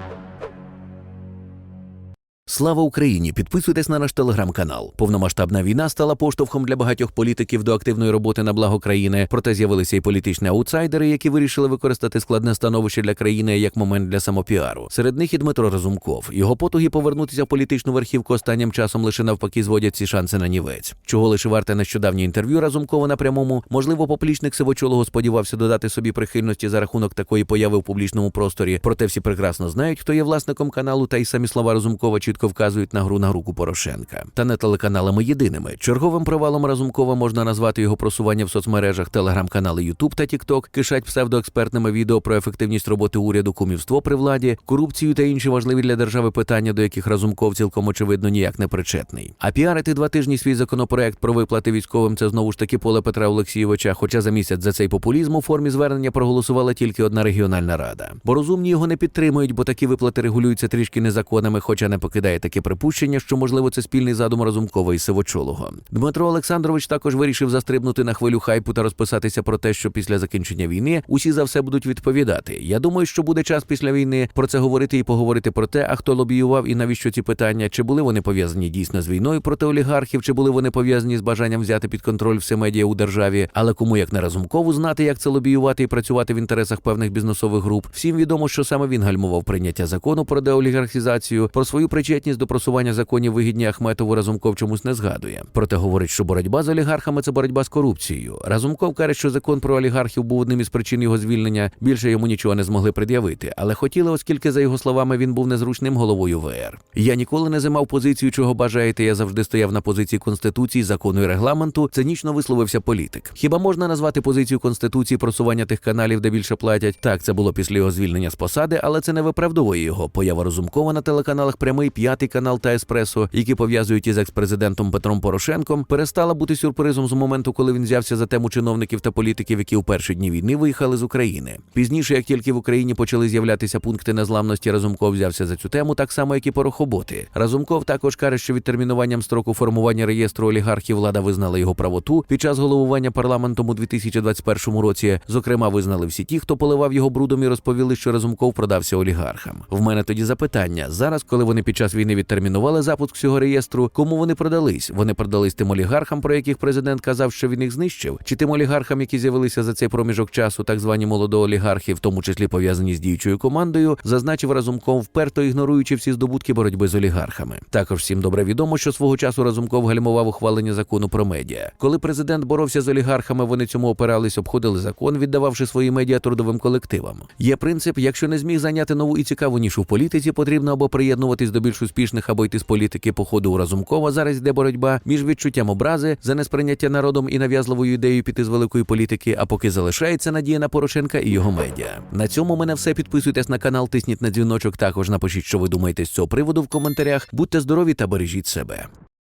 Thank you. Слава Україні! Підписуйтесь на наш телеграм-канал. Повномасштабна війна стала поштовхом для багатьох політиків до активної роботи на благо країни. Проте з'явилися і політичні аутсайдери, які вирішили використати складне становище для країни як момент для самопіару. Серед них і Дмитро Разумков. Його потуги повернутися в політичну верхівку останнім часом лише навпаки зводять ці шанси на нівець. Чого лише варте нещодавнє інтерв'ю Разумкова на прямому. Можливо, поплічник Сивочолого сподівався додати собі прихильності за рахунок такої появи в публічному просторі. Проте всі прекрасно знають, хто є власником каналу, та й самі слова Разумкова чітко вказують на гру на руку Порошенка. Та не телеканалами єдиними. Черговим провалом Разумкова можна назвати його просування в соцмережах, телеграм-канали Ютуб та Тікток, кишать псевдоекспертними відео про ефективність роботи уряду, кумівство при владі, корупцію та інші важливі для держави питання, до яких Разумков цілком очевидно ніяк не причетний. А піарити два тижні свій законопроект про виплати військовим це знову ж таки поле Петра Олексійовича. Хоча за місяць за цей популізм у формі звернення проголосувала тільки одна регіональна рада. Бо розумні його не підтримують, бо такі виплати регулюються трішки незаконами, хоча не покидає таке припущення, що можливо це спільний задум Разумкова і Сивочолого. Дмитро Олександрович також вирішив застрибнути на хвилю хайпу та розписатися про те, що після закінчення війни усі за все будуть відповідати. Я думаю, що буде час після війни про це говорити і поговорити про те, а хто лобіював і навіщо ці питання, чи були вони пов'язані дійсно з війною проти олігархів, чи були вони пов'язані з бажанням взяти під контроль все медіа у державі. Але кому як не Разумкову знати, як це лобіювати і працювати в інтересах певних бізнесових груп. Всім відомо, що саме він гальмував прийняття закону про деолігархізацію, про свою причетність до просування законів вигідні Ахметову Разумков чомусь не згадує. Проте говорить, що боротьба з олігархами це боротьба з корупцією. Разумков каже, що закон про олігархів був одним із причин його звільнення. Більше йому нічого не змогли пред'явити, але хотіли, оскільки за його словами він був незручним головою ВР. Я ніколи не займав позицію, чого бажаєте. Я завжди стояв на позиції конституції, закону і регламенту. Цинічно висловився політик. Хіба можна назвати позицію конституції просування тих каналів, де більше платять? Так, це було після його звільнення з посади, але це не виправдовує його. Поява Розумкова на телеканалах прямий п'ятий канал та еспресо, які пов'язують із експрезидентом Петром Порошенком, перестала бути сюрпризом з моменту, коли він взявся за тему чиновників та політиків, які у перші дні війни виїхали з України. Пізніше, як тільки в Україні почали з'являтися пункти незламності, Разумков взявся за цю тему, так само як і порохоботи. Разумков також каже, що відтермінуванням строку формування реєстру олігархів влада визнала його правоту під час головування парламентом у 2021 році. Зокрема, визнали всі ті, хто поливав його брудом і розповіли, що Разумков продався олігархам. В мене тоді запитання: зараз, коли вони під час війни відтермінували запуск цього реєстру, кому вони продались? Вони продались тим олігархам, про яких президент казав, що він їх знищив, чи тим олігархам, які з'явилися за цей проміжок часу, так звані молодоолігархи, в тому числі пов'язані з діючою командою, зазначив Разумков, вперто ігноруючи всі здобутки боротьби з олігархами. Також всім добре відомо, що свого часу Разумков гальмував ухвалення закону про медіа. Коли президент боровся з олігархами, вони цьому опирались, обходили закон, віддававши свої медіа трудовим колективам. Є принцип: якщо не зміг зайняти нову і цікаву нішу в політиці, потрібно або приєднуватись до більш успішних, або йти з політики по ходу у Разумкова. Зараз йде боротьба між відчуттям образи за несприйняття народом і нав'язливою ідеєю піти з великої політики. А поки залишається надія на Порошенка і його медіа. На цьому мене все. Підписуйтесь на канал, тисніть на дзвіночок. Також напишіть, що ви думаєте з цього приводу в коментарях. Будьте здорові та бережіть себе.